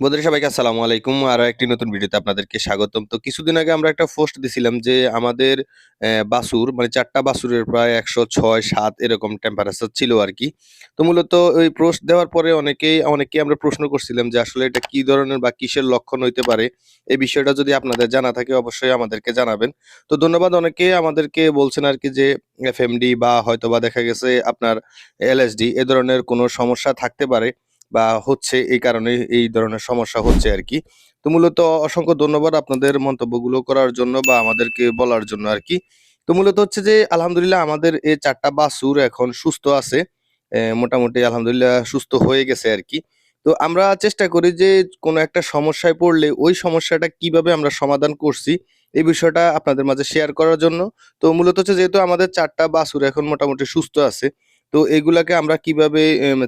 বন্ধুরা, সবাইকে আসসালামু আলাইকুম। আরও একটি নতুন ভিডিওতে আপনাদেরকে স্বাগতম। তো কিছুদিন আগে আমরা একটা পোস্ট দিছিলাম যে আমাদের বাসুর মানে চারটা বাসুরের প্রায় একশো ছয়, সাত এরকম টেম্পারেচার ছিল আর কি। তো মূলত ওই পোস্ট দেওয়ার পরে অনেকেই অনেকেই আমরা প্রশ্ন করছিলাম যে আসলে এটা কি ধরনের বা কিসের লক্ষণ হইতে পারে? এই বিষয়টা যদি আপনাদের জানা থাকে অবশ্যই আমাদেরকে জানাবেন। তো ধন্যবাদ, অনেকে আমাদেরকে বলছেন আর কি যে এফএমডি বা হয়তো বা দেখা গেছে আপনার এলএসডি এ ধরনের কোনো সমস্যা থাকতে পারে। বা হচ্ছে এই কারণে এই ধরনের সমস্যা হচ্ছে আর কি তো মূলত অসংখ্য ধন্যবাদ আপনাদের মন্তব্যগুলো করার জন্য বা আমাদেরকে বলার জন্য আর কি তো মূলত হচ্ছে যে, আলহামদুলিল্লাহ আমাদের এই চারটা বাসুর এখন সুস্থ আছে। মোটামুটি আলহামদুলিল্লাহ সুস্থ হয়ে গেছে আর কি তো আমরা চেষ্টা করি যে, কোনো একটা সমস্যায় পড়লে ওই সমস্যাটা কীভাবে আমরা সমাধান করছি, এই বিষয়টা আপনাদের মাঝে শেয়ার করার জন্য। তো মূলত হচ্ছে যেহেতু আমাদের চারটা বাসুর এখন মোটামুটি সুস্থ আছে, তো এগুলাকে আমরা কীভাবে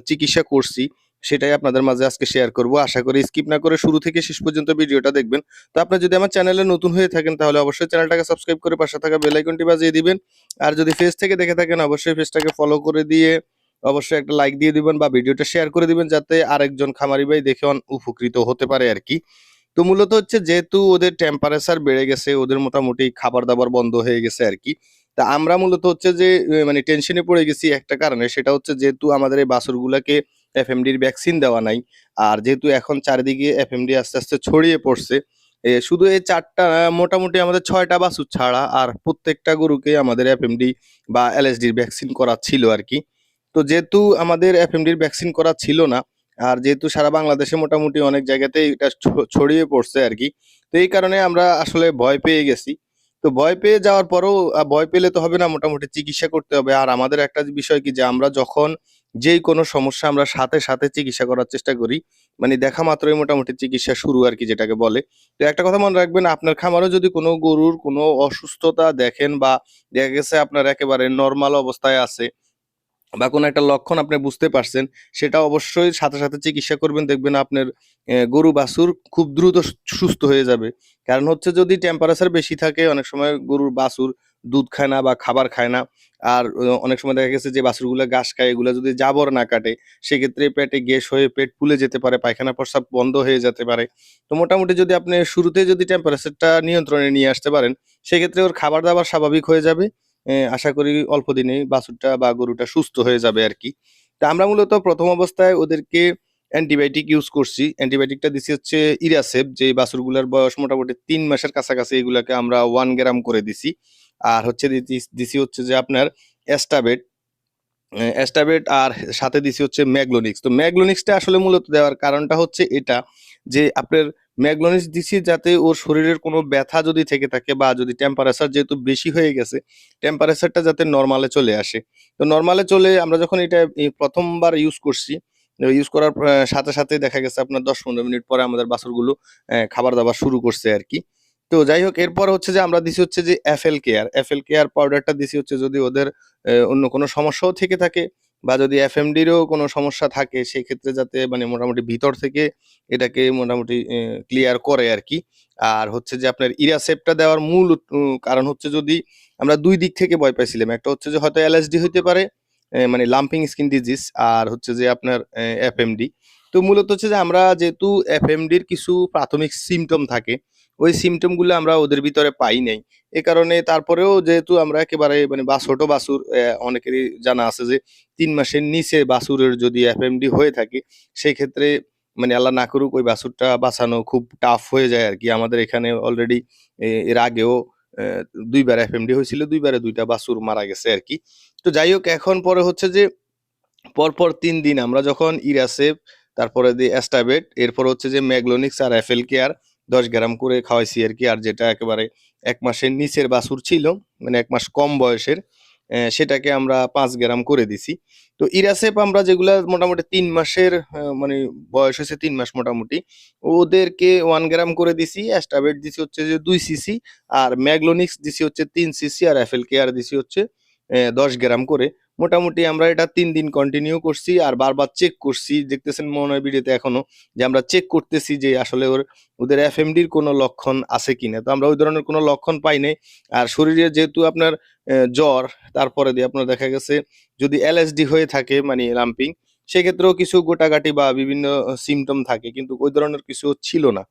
চিকিৎসা করছি সেটাই আপনাদের মাঝে আজকে শেয়ার করব। আশা করি স্কিপ না করে শুরু থেকে শেষ পর্যন্ত ভিডিওটা দেখবেন। তো আপনি যদি আমার চ্যানেলে নতুন হয়ে থাকেন, তাহলে অবশ্যই চ্যানেলটাকে সাবস্ক্রাইব করে পাশে থাকা বেল আইকনটি বাজিয়ে দিবেন। আর যদি ফেস থেকে দেখে থাকেন, অবশ্যই ফেসটাকে ফলো করে দিয়ে অবশ্যই একটা লাইক দিয়ে দিবেন বা ভিডিওটা শেয়ার করে দিবেন, যাতে আরেকজন খামারি ভাই দেখে উপকৃত হতে পারে আর কি। তো মূলত হচ্ছে, যেহেতু ওদের টেম্পারেচার বেড়ে গেছে, ওদের মোটামুটি খাবার দাবার বন্ধ হয়ে গেছে আর কি। তা আমরা মূলত হচ্ছে যে মানে টেনশনে পড়ে গেছি একটা কারণে, সেটা হচ্ছে যেহেতু আমাদের এই বাছুরগুলাকে এফএমডির ভ্যাকসিন দেওয়া নাই, আর যেহেতু এখন চারিদিকে এফএমডি আস্তে আস্তে ছড়িয়ে পড়ছে শুধু এই চারটা মোটামুটি আমাদের ছয়টা বাছুর ছাড়া আর প্রত্যেকটা গরুকে আমাদের এফএমডি বা এলএসডির ভ্যাকসিন করা ছিল আর কি। তো যেহেতু আমাদের এফএমডির ভ্যাকসিন করা ছিল না, আর যেহেতু সারা বাংলাদেশে মোটামুটি অনেক জায়গাতে এটা ছড়িয়ে পড়ছে আর কি, তো এই কারণে আমরা আসলে ভয় পেয়ে গেছি। তো ভয় পেয়ে যাওয়ার পরেও ভয় পেলে তো হবে না, মোটামুটি চিকিৎসা করতে হবে। আর আমাদের একটা বিষয় কি, যে আমরা যখন যেই কোনো সমস্যা আমরা সাথে সাথে চিকিৎসা করার চেষ্টা করি মানে দেখা মাত্রই মোটামুটি চিকিৎসা শুরু আর কি যেটাকে বলে। তো একটা কথা মনে রাখবেন, আপনার খামারও যদি কোনো গরুর কোনো অসুস্থতা দেখেন বা দেখা গেছে আপনার একেবারে নর্মাল অবস্থায় আছে বা কোনো একটা লক্ষণ আপনি বুঝতে পারছেন, সেটা অবশ্যই সাথে সাথে চিকিৎসা করবেন, দেখবেন আপনার গরু বাছুর খুব দ্রুত সুস্থ হয়ে যাবে। কারণ হচ্ছে যদি টেম্পারেচার বেশি থাকে, অনেক সময় গরুর বাছুর দুধ খায় না বা খাবার খায় না। আর অনেক সময় দেখা গেছে যে বাছুরগুলো ঘাস খায়, এগুলো যদি জাবর না কাটে, সেক্ষেত্রে পেটে গ্যাস হয়ে পেট ফুলে যেতে পারে, পায়খানা প্রস্রাব বন্ধ হয়ে যেতে পারে। তো মোটামুটি যদি আপনি শুরুতে যদি টেম্পারেচারটা নিয়ন্ত্রণে নিয়ে আসতে পারেন, সেক্ষেত্রে ওর খাবার দাবার স্বাভাবিক হয়ে যাবে। আশা করি অল্প দিনেই বাছুরটা বা গরুটা সুস্থ হয়ে যাবে আর কি। তা আমরা মূলত প্রথম অবস্থায় ওদেরকে অ্যান্টিবায়োটিক ইউজ করছি। অ্যান্টিবায়োটিকটা দিছি হচ্ছে ইরাসেপ যে বাছুরগুলার বয়স মোটামুটি তিন মাসের কাছাকাছি এগুলাকে আমরা ওয়ান গ্রাম করে দিছি। আর হচ্ছে দিছি হচ্ছে যে আপনার অ্যাস্টাবেট অ্যাস্টাবেট আর সাথে দিছি হচ্ছে ম্যাগলোনিক্স। তো ম্যাগলোনিক্সটা আসলে মূলত দেওয়ার কারণটা হচ্ছে এটা যে আপনার ম্যাগলোনিক্স দিছি যাতে ওর শরীরের কোনো ব্যথা যদি থেকে থাকে বা যদি টেম্পারেচার যেহেতু বেশি হয়ে গেছে টেম্পারেচারটা যাতে নর্মালে চলে আসে। তো নর্মালে চলে আমরা যখন এটা প্রথমবার ইউজ করছি ইউজ করার সাথে সাথে দেখা গেছে আপনার দশ পনেরো মিনিট পরে আমাদের বাছুরগুলো খাবার দাবার শুরু করছে আর কি। তো যাই হোক, এরপর হচ্ছে যে আমরা দিছি হচ্ছে যে এফএল কেয়ার এফএল কেয়ার পাউডারটা দিছি হচ্ছে যদি ওদের অন্য কোনো সমস্যাও থেকে থাকে বা যদি এফ এফএমডিরও কোনো সমস্যা থাকে, সেক্ষেত্রে যাতে মানে মোটামুটি ভিতর থেকে এটাকে মোটামুটি ক্লিয়ার করে আর কি আর হচ্ছে যে আপনার ইরাসেপটা দেওয়ার মূল কারণ হচ্ছে যদি আমরা দুই দিক থেকে ভয় পাইছিলাম। একটা হচ্ছে যে হয়তো এলএসডি হইতে পারে মানে লাম্পিং স্কিন ডিজিজ আর হচ্ছে যে আপনার এফএমডি তো মূলত হচ্ছে যে আমরা যেহেতু এফএমডির কিছু প্রাথমিক সিমটম থাকে ওই সিমটমগুলো আমরা ওদের ভিতরে পাই নাই। এ কারণে তারপরেও যেহেতু আমরা একেবারে মানে বা ছোট আহ, অনেকেরই জানা আছে যে তিন মাসের নিচে বাছুরের যদি এফএমডি হয়ে থাকে সেই ক্ষেত্রে মানে আল্লাহ না করুক ওই বাছুরটা বাঁচানো খুব টাফ হয়ে যায় আর কি আমাদের এখানে অলরেডি এর আগেও দুইবার এফএমডি হয়েছিল দুইবারে দুইটা বাছুর মারা গেছে আর কি তো যাই হোক এখন পরে হচ্ছে যে পরপর তিন দিন আমরা যখন ইরাসেপ তারপরে দিয়ে অ্যাস্টাবেট এরপর হচ্ছে যে ম্যাগলোনিক্স আর এফএল কেয়ার, দশ গ্রাম করে খাওয়াইছি আর কি, আর যেটা একেবারে এক মাসের নিচের বাসুর ছিল মানে এক মাস কম বয়সের সেটাকে আমরা পাঁচ গ্রাম করে দিছি। তো ইরাসেপ আমরা যেগুলা মোটামুটি তিন মাসের মানে বয়স হয়েছে তিন মাস মোটামুটি, ওদেরকে ওয়ান গ্রাম করে দিছি অ্যাস্টাবেট দিছি হচ্ছে যে দুই সিসি, আর ম্যাগলোনিক্স দিছি হচ্ছে তিন সিসি, আর এফএল কেয়ার দিছি হচ্ছে দশ গ্রাম করে। মোটামুটি আমরা এটা তিন দিন কন্টিনিউ করছি আর বারবার চেক করছি। দেখতেছেন মনে হয় ভিডিওতে এখনও যে আমরা চেক করতেছি যে আসলে ওর, ওদের এফএমডির কোনো লক্ষণ আছে কিনা। তো আমরা ওই ধরনের কোনো লক্ষণ পাই নাই। আর শরীরে যেহেতু আপনার জ্বর, তারপরে দিয়ে আপনার দেখা গেছে যদি এলএসডি হয়ে থাকে মানে লাম্পিং, সেক্ষেত্রেও কিছু গোটাগাটি বা বিভিন্ন সিমটম থাকে, কিন্তু ওই ধরনের কিছু ছিল না।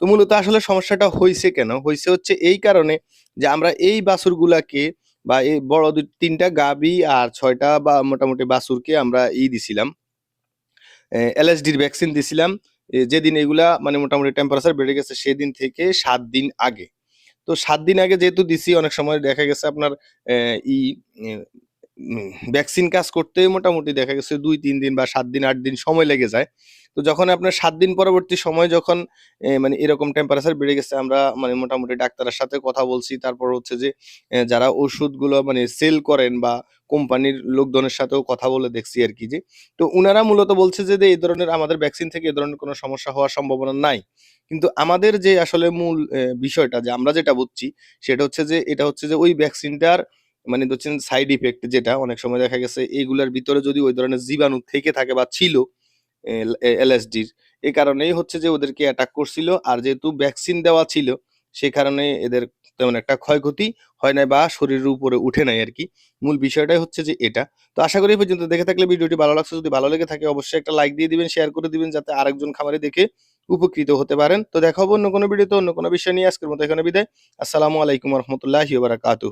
তো মূলত আসলে সমস্যাটা হয়েছে কেন? হয়েছে হচ্ছে এই কারণে যে আমরা এই বাছুরগুলাকে বা এই বড় দুই, তিনটা গাবি আর ছয়টা বা মোটামুটি বাসুরকে আমরা ই দিছিলাম। এলএসডির ভ্যাকসিন দিছিলাম। যেদিন এগুলা মানে মোটামুটি টেম্পারেচার বেড়ে গেছে সেদিন থেকে সাত দিন আগে। তো সাত দিন আগে যেহেতু দিছি, অনেক সময় দেখা গেছে আপনার ই ভ্যাকসিন কাজ করতে মোটামুটি দেখা গেছে দুই তিন দিন বা সাত দিন আট দিন সময় লেগে যায়। তো যখন আপনার সাত দিন পরবর্তী সময় যখন মানে এরকম টেম্পারেচার বেড়ে গেছে আমরা মানে মোটামুটি ডাক্তারের সাথে কথা বলছি। তারপর হচ্ছে যে এ, যারা ওষুধগুলো মানে সেল করেন বা কোম্পানির লোকজনের সাথেও কথা বলে দেখছি আর কি যে তো উনারা মূলত বলছে যে এই ধরনের আমাদের ভ্যাকসিন থেকে এই ধরনের কোনো সমস্যা হওয়ার সম্ভাবনা নাই। কিন্তু আমাদের যে আসলে মূল বিষয়টা যে আমরা যেটা বুঝছি সেটা হচ্ছে যে এটা হচ্ছে যে ওই ভ্যাকসিনটার মানে হচ্ছেন সাইড ইফেক্ট যেটা, অনেক সময় দেখা গেছে এইগুলার ভিতরে যদি ওই ধরনের জীবাণু থেকে থাকে বা ছিল এলএসডির এ কারণেই হচ্ছে যে ওদেরকে অ্যাটাক করছিল আর যেহেতু ভ্যাকসিন দেওয়া ছিল, সে কারণে এদের তেমন একটা ক্ষয়ক্ষতি হয় নাই বা শরীরের উপরে উঠে নাই আর কি। মূল বিষয়টাই হচ্ছে যে এটা। তো আশা করি পর্যন্ত দেখে থাকলে ভিডিওটি ভালো লাগছে। যদি ভালো লেগে থাকে অবশ্যই একটা লাইক দিয়ে দিবেন শেয়ার করে দিবেন যাতে আরেকজন খামারে দেখে উপকৃত হতে পারেন। তো দেখা হবে অন্য কোনো ভিডিওতে, অন্য কোনো বিষয় নিয়ে। আজকের মতো এখানে বিদায়। আসসালামু আলাইকুম রহমতুল্লাহি বারাকাতু